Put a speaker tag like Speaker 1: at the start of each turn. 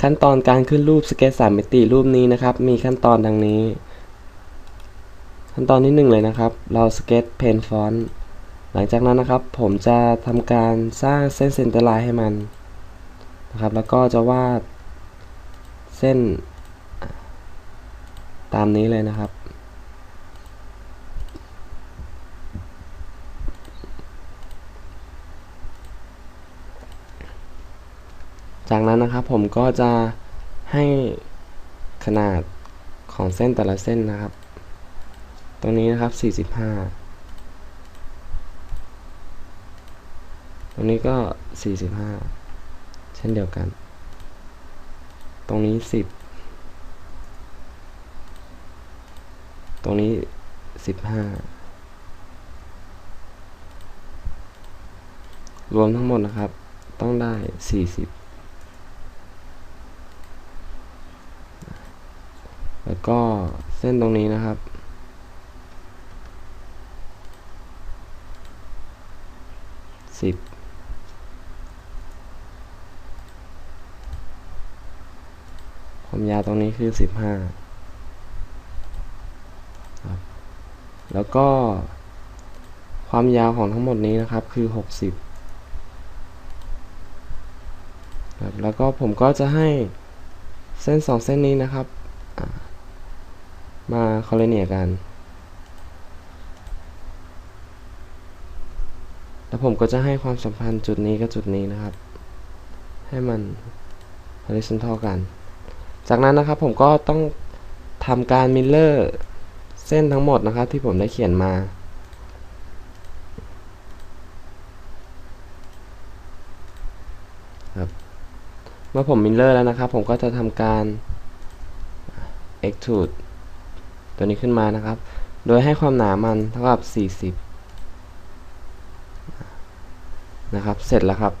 Speaker 1: ขั้นตอนการขึ้นรูปสเก็ตสามมิติรูปนี้นะครับ มีขั้นตอนดังนี้ ขั้นตอนที่หนึ่งเลยนะครับ เราสเก็ตเพนฟอนต์หลังจากนั้นนะครับ ผมจะทำการสร้างเส้นเซนเตอร์ไลน์ให้มันนะครับ แล้วก็จะวาดเส้นตามนี้เลยนะครับ จากนั้นนะครับผมก็จะให้ขนาดของเส้นแต่ละเส้นนะครับ ตรงนี้นะครับ 45 ตรงนี้ก็ 45 เช่นเดียวกัน ตรงนี้ 10 ตรงนี้ 15 รวมทั้งหมดนะครับ ต้องได้ 40 แล้วก็เส้นตรงนี้นะครับ สิบ ความยาวตรงนี้คือสิบห้าแล้วก็ความยาวของทั้งหมดนี้นะครับคือหกสิบครับแล้วก็ผมก็จะให้เส้นสองเส้นนี้นะครับ มาคอลเนียกัน แล้วผมก็จะให้ความสัมพันธ์จุดนี้กับจุดนี้นะครับ ให้มัน horizontal กัน จากนั้นนะครับผมก็ต้องทำการมิลเลอร์เส้นทั้งหมดนะครับที่ผมได้เขียนมาครับเมื่อผมมิลเลอร์แล้วนะครับ ผมก็จะทำการ extrude ตัวนี้ขึ้นมานะครับ โดยให้ความหนามันเท่ากับ 40 นะครับ เสร็จแล้วครับ